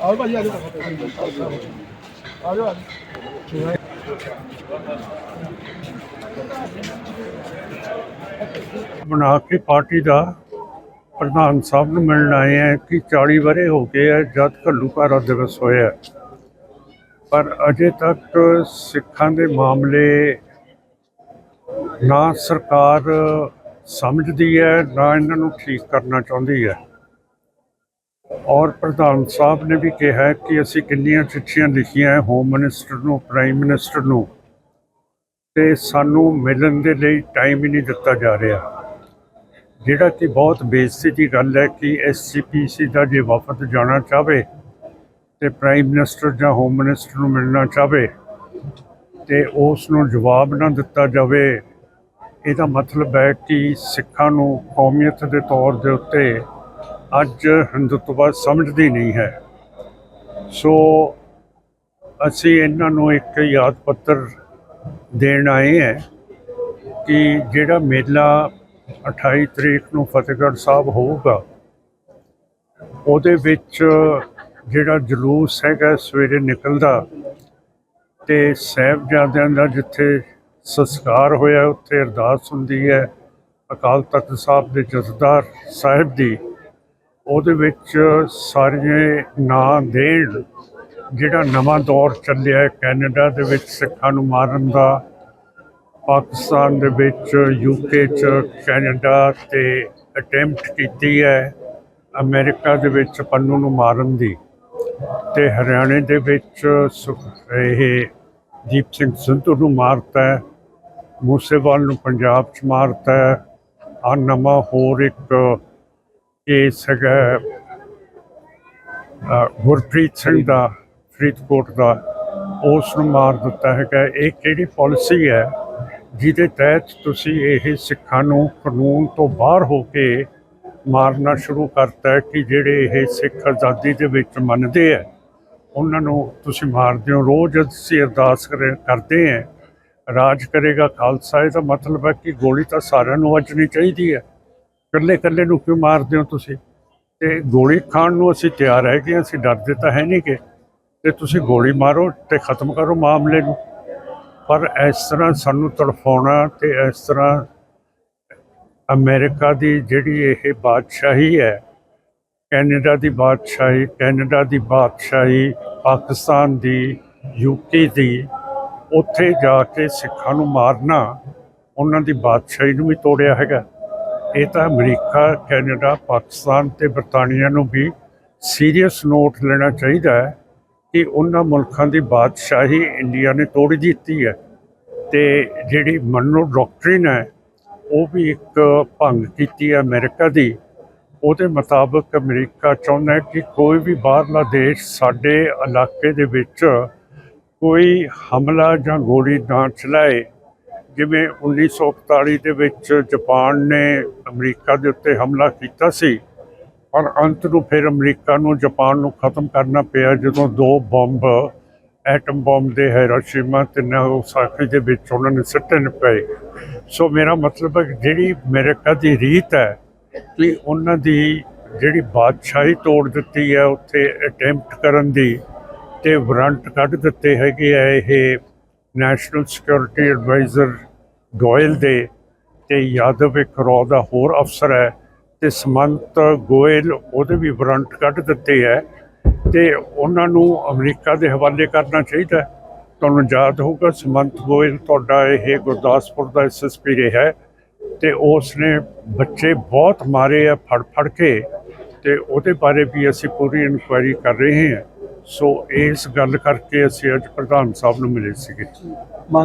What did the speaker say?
ਆਓ ਭਾਜੀ, ਆ ਜਾਓ। ਆ ਜਾਓ ਬਣਾ ਕੇ ਪਾਰਟੀ ਦਾ ਪ੍ਰਧਾਨ ਸਾਹਿਬ ਨੂੰ ਮਿਲਣ ਆਏ ਆ ਕਿ 40 ਵਰੇ ਹੋ ਗਏ ਆ, ਜਦ ਘੱਲੂਘਾਰਾ ਦਿਵਸ ਹੋਇਆ ਪਰ ਅਜੇ ਤੱਕ ਸਿੱਖਾਂ ਦੇ ਮਾਮਲੇ ਨਾ ਸਰਕਾਰ ਸਮਝਦੀ ਹੈ, ਨਾ ਇਹਨਾਂ ਨੂੰ ਠੀਕ ਕਰਨਾ ਚਾਹੁੰਦੀ ਹੈ। ਔਰ ਪ੍ਰਧਾਨ ਸਾਹਿਬ ਨੇ ਵੀ ਕਿਹਾ ਕਿ ਅਸੀਂ ਕਿੰਨੀਆਂ ਚਿੱਠੀਆਂ ਲਿਖੀਆਂ ਹੈ ਹੋਮ ਮਿਨਿਸਟਰ ਨੂੰ ਪ੍ਰਾਈਮ ਮਿਨਿਸਟਰ ਨੂੰ, ਤੇ ਸਾਨੂੰ ਮਿਲਣ ਦੇ ਲਈ ਟਾਈਮ ਹੀ ਨਹੀਂ ਦਿੱਤਾ ਜਾ ਰਿਹਾ। ਜਿਹੜਾ ਕਿ ਬਹੁਤ ਬੇਇੱਜ਼ਤੀ ਦੀ ਗੱਲ ਹੈ ਕਿ ਐਸਜੀਪੀਸੀ ਦਾ ਜੇ ਵਫਦ ਜਾਣਾ ਚਾਹਵੇ ਤੇ ਪ੍ਰਾਈਮ ਮਿਨਿਸਟਰ ਜਾਂ ਹੋਮ ਮਿਨਿਸਟਰ ਨੂੰ ਮਿਲਣਾ ਚਾਹਵੇ ਤੇ ਉਸ ਨੂੰ ਜਵਾਬ ਨਾ ਦਿੱਤਾ ਜਾਵੇ ਇਹਦਾ ਮਤਲਬ ਹੈ ਕਿ ਸਿੱਖਾਂ ਨੂੰ ਕੌਮੀਅਤ ਦੇ ਤੌਰ ਦੇ ਉੱਤੇ ਅੱਜ ਹਿੰਦੂਤਵ ਸਮਝਦੀ ਨਹੀਂ ਹੈ। ਸੋ ਅਸੀਂ ਇਹਨਾਂ ਨੂੰ ਇੱਕ ਯਾਦ ਪੱਤਰ ਦੇਣ ਆਏ ਹੈ ਕਿ ਜਿਹੜਾ ਮੇਲਾ 28 ਤਰੀਕ ਨੂੰ ਫਤਿਹਗੜ੍ਹ ਸਾਹਿਬ ਹੋਊਗਾ, ਉਹਦੇ ਵਿੱਚ ਜਿਹੜਾ ਜਲੂਸ ਹੈਗਾ ਸਵੇਰੇ ਨਿਕਲਦਾ ਤੇ ਸਾਹਿਬਜ਼ਾਦਿਆਂ ਦਾ ਜਿੱਥੇ ਸੰਸਕਾਰ ਹੋਇਆ ਉੱਥੇ ਅਰਦਾਸ ਹੁੰਦੀ ਹੈ। ਅਕਾਲ ਤਖਤ ਸਾਹਿਬ ਦੇ ਜਥੇਦਾਰ ਸਾਹਿਬ ਦੀ। ਉਹਦੇ ਵਿੱਚ ਸਾਰੇ ਨਾਂ ਦੇਣ ਜਿਹੜਾ ਨਵਾਂ ਦੌਰ ਚੱਲਿਆ ਹੈ। ਕੈਨੇਡਾ ਦੇ ਵਿੱਚ ਸਿੱਖਾਂ ਨੂੰ ਮਾਰਨ ਦਾ, ਪਾਕਿਸਤਾਨ ਦੇ ਵਿੱਚ ਯੂਕੇ ਚ ਕੈਨੇਡਾ ਤੇ ਅਟੈਂਪਟ ਕੀਤੀ ਹੈ। ਅਮਰੀਕਾ ਦੇ ਵਿੱਚ ਪੰਨੂ ਨੂੰ ਮਾਰਨ ਦੀ। ਤੇ ਹਰਿਆਣੇ ਦੇ ਵਿੱਚ ਸੁਖ- ਇਹ ਦੀਪ ਸਿੰਘ ਸਿੱਧੂ ਨੂੰ ਮਾਰਤਾ ਹੈ, ਮੂਸੇਵਾਲ ਨੂੰ ਪੰਜਾਬ ਚ ਮਾਰਤਾ ਹੈ ਆ ਨਵਾਂ ਹੋਰ ਇੱਕ ਕੇਸ ਹੈਗਾ ਗੁਰਪ੍ਰੀਤ ਸਿੰਘ ਦਾ, ਫਰੀਦਕੋਟ ਦਾ, ਉਸ ਨੂੰ ਮਾਰ ਦਿੱਤਾ ਹੈਗਾ ਇਹ ਕਿਹੜੀ ਪਾਲਿਸੀ ਹੈ? ਜਿਹਦੇ ਤਹਿਤ ਤੁਸੀਂ ਇਹ ਸਿੱਖਾਂ ਨੂੰ ਕਾਨੂੰਨ ਤੋਂ ਬਾਹਰ ਹੋ ਕੇ ਮਾਰਨਾ ਸ਼ੁਰੂ ਕਰਤਾ ਕਿ ਜਿਹੜੇ ਇਹ ਸਿੱਖ ਆਜ਼ਾਦੀ ਦੇ ਵਿੱਚ ਮੰਨਦੇ ਆ ਉਹਨਾਂ ਨੂੰ ਤੁਸੀਂ ਮਾਰਦੇ ਹੋ। ਰੋਜ਼ ਅਸੀਂ ਅਰਦਾਸ ਕਰੇ- ਕਰਦੇ ਹਾਂ। ਰਾਜ ਕਰੇਗਾ ਖਾਲਸਾ, ਇਹਦਾ ਮਤਲਬ ਹੈ ਕਿ ਗੋਲੀ ਤਾਂ ਸਾਰਿਆਂ ਨੂੰ ਵੱਜਣੀ ਚਾਹੀਦੀ ਹੈ। ਇਕੱਲੇ ਇਕੱਲੇ ਨੂੰ ਕਿਉਂ ਮਾਰਦੇ ਹੋ ਤੁਸੀਂ? ਤੇ ਗੋਲੀ ਖਾਣ ਨੂੰ ਅਸੀਂ ਤਿਆਰ ਹੈਗੇ ਕਿ ਅਸੀਂ ਡਰਦੇ ਤਾਂ ਹੈ ਨਹੀਂ ਕਿ ਤੇ ਤੁਸੀਂ ਗੋਲੀ ਮਾਰੋ ਤੇ ਖਤਮ ਕਰੋ ਮਾਮਲੇ ਨੂੰ। ਪਰ ਇਸ ਤਰ੍ਹਾਂ ਸਾਨੂੰ ਤੜਫਾਉਣਾ ਤੇ ਇਸ ਤਰ੍ਹਾਂ ਅਮਰੀਕਾ ਦੀ ਜਿਹੜੀ ਇਹ ਬਾਦਸ਼ਾਹੀ ਹੈ ਕੈਨੇਡਾ ਦੀ ਬਾਦਸ਼ਾਹੀ, ਕੈਨੇਡਾ ਦੀ ਬਾਦਸ਼ਾਹੀ, ਪਾਕਿਸਤਾਨ ਦੀ ਯੂਕੇ ਦੀ, ਉੱਥੇ ਜਾ ਕੇ ਸਿੱਖਾਂ ਨੂੰ ਮਾਰਨਾ ਉਹਨਾਂ ਦੀ ਬਾਦਸ਼ਾਹੀ ਨੂੰ ਵੀ ਤੋੜਿਆ ਹੈਗਾ। ਇਹ ਤਾਂ ਅਮਰੀਕਾ, ਕੈਨੇਡਾ, ਪਾਕਿਸਤਾਨ ਤੇ ਬਰਤਾਨੀਆ ਨੂੰ ਵੀ ਸੀਰੀਅਸ ਨੋਟ ਲੈਣਾ ਚਾਹੀਦਾ ਹੈ ਕਿ ਉਹਨਾਂ ਮੁਲਕਾਂ ਦੀ ਬਾਦਸ਼ਾਹੀ ਇੰਡੀਆ ਨੇ ਤੋੜ ਦਿੱਤੀ ਹੈ ਤੇ ਜਿਹੜੀ ਮਨੋ ਡਾਕਟ੍ਰਿਨ ਹੈ, ਉਹ ਵੀ ਇੱਕ ਭੰਗ ਕੀਤੀ ਹੈ ਅਮਰੀਕਾ ਦੀ। ਉਹਦੇ ਮੁਤਾਬਕ ਅਮਰੀਕਾ ਚਾਹੁੰਦਾ ਹੈ ਕਿ ਕੋਈ ਵੀ ਬਾਹਰਲਾ ਦੇਸ਼ ਸਾਡੇ ਇਲਾਕੇ ਦੇ ਵਿੱਚ ਕੋਈ ਹਮਲਾ ਜਾਂ ਗੋਲੀ ਨਾ ਚਲਾਏ। ਜਿਵੇਂ 1941 ਦੇ ਵਿੱਚ ਜਾਪਾਨ ਨੇ ਅਮਰੀਕਾ ਦੇ ਉੱਤੇ ਹਮਲਾ ਕੀਤਾ ਸੀ, ਪਰ ਅੰਤ ਨੂੰ ਫਿਰ ਅਮਰੀਕਾ ਨੂੰ ਜਾਪਾਨ ਨੂੰ ਖਤਮ ਕਰਨਾ ਪਿਆ ਜਦੋਂ ਦੋ ਬੰਬ, ਐਟਮ ਬੰਬ ਦੇ ਹਿਰੋਸ਼ੀਮਾ ਤੇ ਨਾਗਾਸਾਕੀ ਦੇ ਵਿੱਚ ਉਹਨਾਂ ਨੇ ਸਿੱਟਣ ਪਏ। ਸੋ ਮੇਰਾ ਮਤਲਬ ਹੈ ਜਿਹੜੀ ਅਮਰੀਕਾ ਦੀ ਰੀਤ ਹੈ ਕਿ ਉਹਨਾਂ ਦੀ ਜਿਹੜੀ ਬਾਦਸ਼ਾਹੀ ਤੋੜ ਦਿੱਤੀ ਹੈ, ਉੱਥੇ ਅਟੈਂਪਟ ਕਰਨ ਦੀ ਤੇ ਵਾਰੰਟ ਕੱਢ ਦਿੱਤੇ ਹੈਗੇ ਆ ਇਹ ਨੈਸ਼ਨਲ ਸਿਕਿਉਰਿਟੀ ਐਡਵਾਈਜ਼ਰ ਗੋਇਲ ਦੇ ਤੇ ਯਾਦਵ ਇੱਕ ਰੋ ਦਾ ਹੋਰ ਅਫਸਰ ਹੈ ਤੇ ਸਮੰਤ ਗੋਇਲ ਉਹਦੇ ਵੀ ਵਾਰੰਟ ਕੱਢ ਦਿੱਤੇ ਹੈ ਤੇ ਉਹਨਾਂ ਨੂੰ ਅਮਰੀਕਾ ਦੇ ਹਵਾਲੇ ਕਰਨਾ ਚਾਹੀਦਾ ਤੁਹਾਨੂੰ ਯਾਦ ਹੋਊਗਾ ਸਮੰਤ ਗੋਇਲ ਤੁਹਾਡਾ ਇਹ ਗੁਰਦਾਸਪੁਰ ਦਾ ਐਸਐਸਪੀ ਰਿਹਾ ਹੈ। ਤੇ ਉਸ ਨੇ ਬੱਚੇ ਬਹੁਤ ਮਾਰੇ ਆ, ਫੜ ਫੜ ਕੇ ਤੇ ਉਹਦੇ ਬਾਰੇ ਵੀ ਅਸੀਂ ਪੂਰੀ ਇਨਕੁਆਇਰੀ ਕਰ ਰਹੇ ਹਾਂ। ਸੋ ਇਸ ਗੱਲ ਕਰਕੇ ਅਸੀਂ ਅੱਜ ਪ੍ਰਧਾਨ ਸਾਹਿਬ ਨੂੰ ਮਿਲੇ ਸੀਗੇ।